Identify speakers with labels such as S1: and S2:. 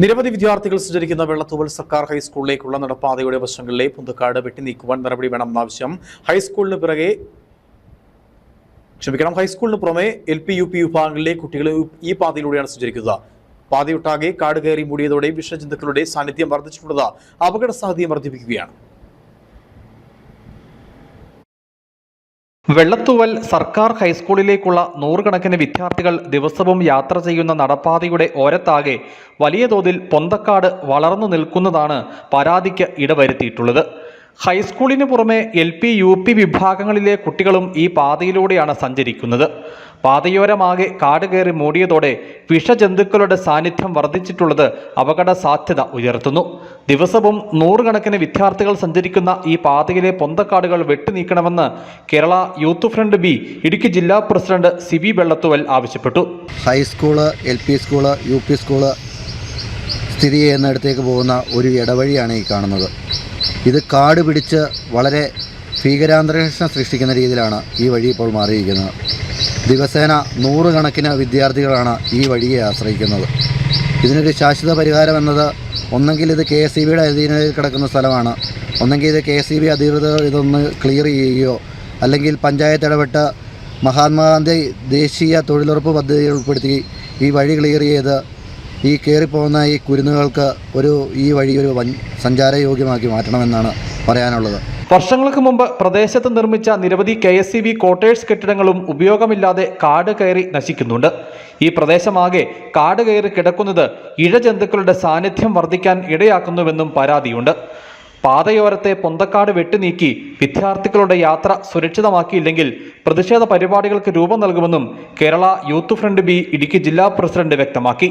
S1: നിരവധി വിദ്യാർത്ഥികൾ സഞ്ചരിക്കുന്ന വെള്ളത്തൂവൽ സർക്കാർ ഹൈസ്കൂളിലേക്കുള്ള നടപ്പാതയുടെ വശങ്ങളിലെ പുന്തക്കാട് വെട്ടിനീക്കുവാൻ നടപടി വേണമെന്ന ആവശ്യം ഹൈസ്കൂളിന് പിറകെ ക്ഷമിക്കണം ഹൈസ്കൂളിന് പുറമെ എൽ പി യു പി വിഭാഗങ്ങളിലെ കുട്ടികൾ ഈ പാതയിലൂടെയാണ് സഞ്ചരിക്കുന്നത്. പാതയൊട്ടാകെ കാട് കയറി മൂടിയതോടെ വിഷജന്തുക്കളുടെ സാന്നിധ്യം വർദ്ധിച്ചിട്ടുള്ളത് അപകട സാധ്യത വർദ്ധിപ്പിക്കുകയാണ്.
S2: വെള്ളത്തൂവൽ സർക്കാർ ഹൈസ്കൂളിലേക്കുള്ള നൂറുകണക്കിന് വിദ്യാർത്ഥികൾ ദിവസവും യാത്ര ചെയ്യുന്ന നടപ്പാതയുടെ ഓരത്താകെ വലിയ തോതിൽ പൊന്തക്കാട് വളർന്നു നിൽക്കുന്നതാണ് പരാതിക്ക് ഇടവരുത്തിയിട്ടുള്ളത്. ഹൈസ്കൂളിന് പുറമെ എൽ പി യു പി വിഭാഗങ്ങളിലെ കുട്ടികളും ഈ പാതയിലൂടെയാണ് സഞ്ചരിക്കുന്നത്. പാതയോരമാകെ കാട് കയറി മൂടിയതോടെ വിഷജന്തുക്കളുടെ സാന്നിധ്യം വർദ്ധിച്ചിട്ടുള്ളത് അപകട സാധ്യത ഉയർത്തുന്നു. ദിവസവും നൂറുകണക്കിന് വിദ്യാർത്ഥികൾ സഞ്ചരിക്കുന്ന ഈ പാതയിലെ പൊന്തക്കാടുകൾ വെട്ടിനീക്കണമെന്ന് Kerala youth front B Idukki ജില്ലാ പ്രസിഡന്റ് സി ബി വെള്ളത്തുവൽ ആവശ്യപ്പെട്ടു.
S3: High school L P school U P school സ്ഥിതി ചെയ്യുന്നിടത്തേക്ക് പോകുന്ന ഒരു ഇടവഴിയാണ് ഈ കാണുന്നത്. ഇത് കാട് പിടിച്ച് വളരെ ഭീകരാന്തരീക്ഷം സൃഷ്ടിക്കുന്ന രീതിയിലാണ് ഈ വഴി ഇപ്പോൾ മാറിയിരിക്കുന്നത്. ദിവസേന നൂറുകണക്കിന് വിദ്യാർത്ഥികളാണ് ഈ വഴിയെ ആശ്രയിക്കുന്നത്. ഇതിനൊരു ശാശ്വത പരിഹാരം എന്നത് ഒന്നെങ്കിൽ ഇത് കെ എസ് ബിയുടെ അധീനതയിൽ കിടക്കുന്ന സ്ഥലമാണ്. ഒന്നെങ്കിൽ ഇത് കെ എസ് ഇ ബി അധികൃതർ ഇതൊന്ന് ക്ലിയർ ചെയ്യുകയോ അല്ലെങ്കിൽ പഞ്ചായത്ത് ഇടപെട്ട് മഹാത്മാഗാന്ധി ദേശീയ തൊഴിലുറപ്പ് പദ്ധതിയിൽ ഉൾപ്പെടുത്തി ഈ വഴി ക്ലിയർ ചെയ്ത് ഈ കയറിപ്പോകുന്ന ഈ കുരുന്നുകൾക്ക് ഒരു ഈ വഴി ഒരു വൻ സഞ്ചാരയോഗ്യമാക്കി മാറ്റണമെന്നാണ് പറയാനുള്ളത്.
S2: വർഷങ്ങൾക്ക് മുമ്പ് പ്രദേശത്ത് നിർമ്മിച്ച നിരവധി കെ എസ് സി ബി കെട്ടിടങ്ങളും ഉപയോഗമില്ലാതെ കാട് കയറി നശിക്കുന്നുണ്ട്. ഈ പ്രദേശമാകെ കാട് കയറി കിടക്കുന്നത് ഇഴജന്തുക്കളുടെ സാന്നിധ്യം വർദ്ധിക്കാൻ ഇടയാക്കുന്നുവെന്നും പരാതിയുണ്ട്. പാതയോരത്തെ പൊന്തക്കാട് വെട്ടിനീക്കി വിദ്യാർത്ഥികളുടെ യാത്ര സുരക്ഷിതമാക്കിയില്ലെങ്കിൽ പ്രതിഷേധ പരിപാടികൾക്ക് രൂപം നൽകുമെന്നും Kerala youth front B Idukki ജില്ലാ പ്രസിഡന്റ് വ്യക്തമാക്കി.